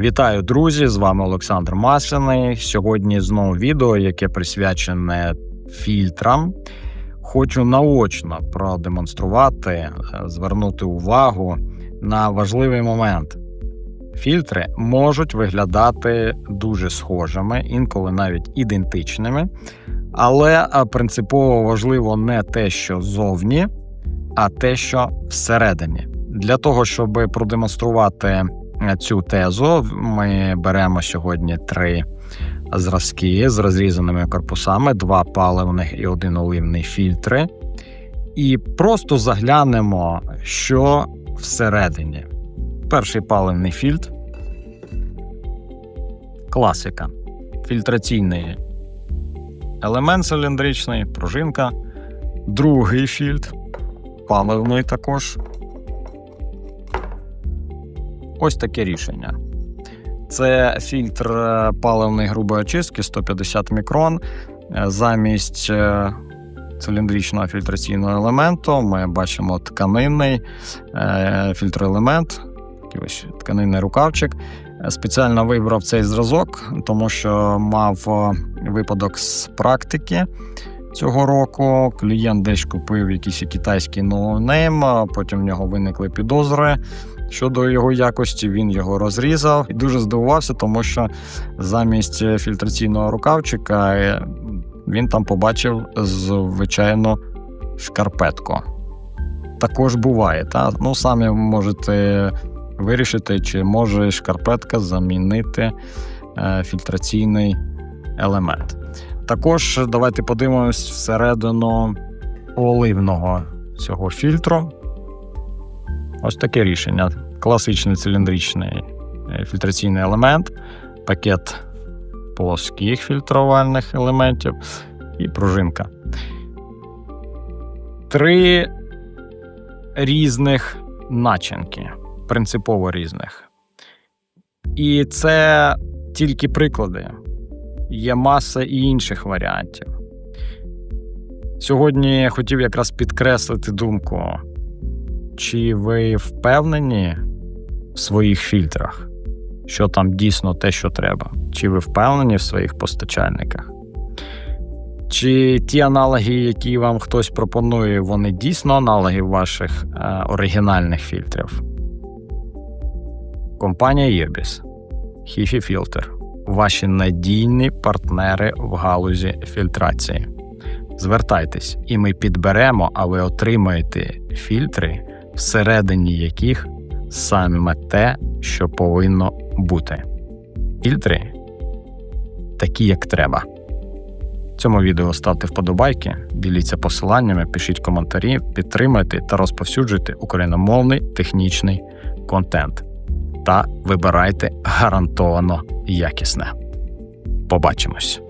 Вітаю, друзі! З вами Олександр Масляний. Сьогодні знову відео, яке присвячене фільтрам. Хочу наочно продемонструвати, е, звернути увагу на важливий момент. Фільтри можуть виглядати дуже схожими, інколи навіть ідентичними, але е, принципово важливо не те, що зовні, а те, що всередині. Для того, щоб продемонструвати цю тезу, ми беремо сьогодні три зразки з розрізаними корпусами: два паливних і один оливний фільтри, і просто заглянемо, що всередині. Перший паливний фільтр. Класика. Фільтраційний елемент циліндричний, пружинка. Другий фільтр, паливний також. Ось таке рішення. Це фільтр е, паливної грубої очистки 150 мікрон. Е, Замість е, циліндричного фільтраційного елементу ми бачимо тканинний фільтроелемент, такий тканинний рукавчик. Спеціально вибрав цей зразок, тому що мав випадок з практики. Цього року клієнт десь купив якийсь китайський ноунейм, потім в нього виникли підозри щодо його якості. Він його розрізав і дуже здивувався, тому що замість фільтраційного рукавчика е, він там побачив звичайну шкарпетку. Також буває, та? ну самі можете вирішити, чи може шкарпетка замінити е, фільтраційний елемент. Також давайте подивимось всередину оливного цього фільтру. Ось таке рішення. Класичний циліндричний е, фільтраційний елемент, пакет плоских фільтрувальних елементів і пружинка. Три різних начинки, принципово різних. І це тільки приклади. Є маса і інших варіантів. Сьогодні я хотів якраз підкреслити думку. Чи ви впевнені в своїх фільтрах, що там дійсно те, що треба? Чи ви впевнені в своїх постачальниках? Чи ті аналоги, які вам хтось пропонує, вони дійсно аналоги ваших е, оригінальних фільтрів? Компанія Irbis, HIFI Filter – ваші надійні партнери в галузі фільтрації. Звертайтесь, і ми підберемо, а ви отримаєте фільтри всередині яких саме те, що повинно бути. Фільтри такі, як треба. Цьому відео ставте вподобайки, діліться посиланнями, пишіть коментарі, підтримайте та розповсюджуйте україномовний технічний контент. Та вибирайте гарантовано якісне. Побачимось!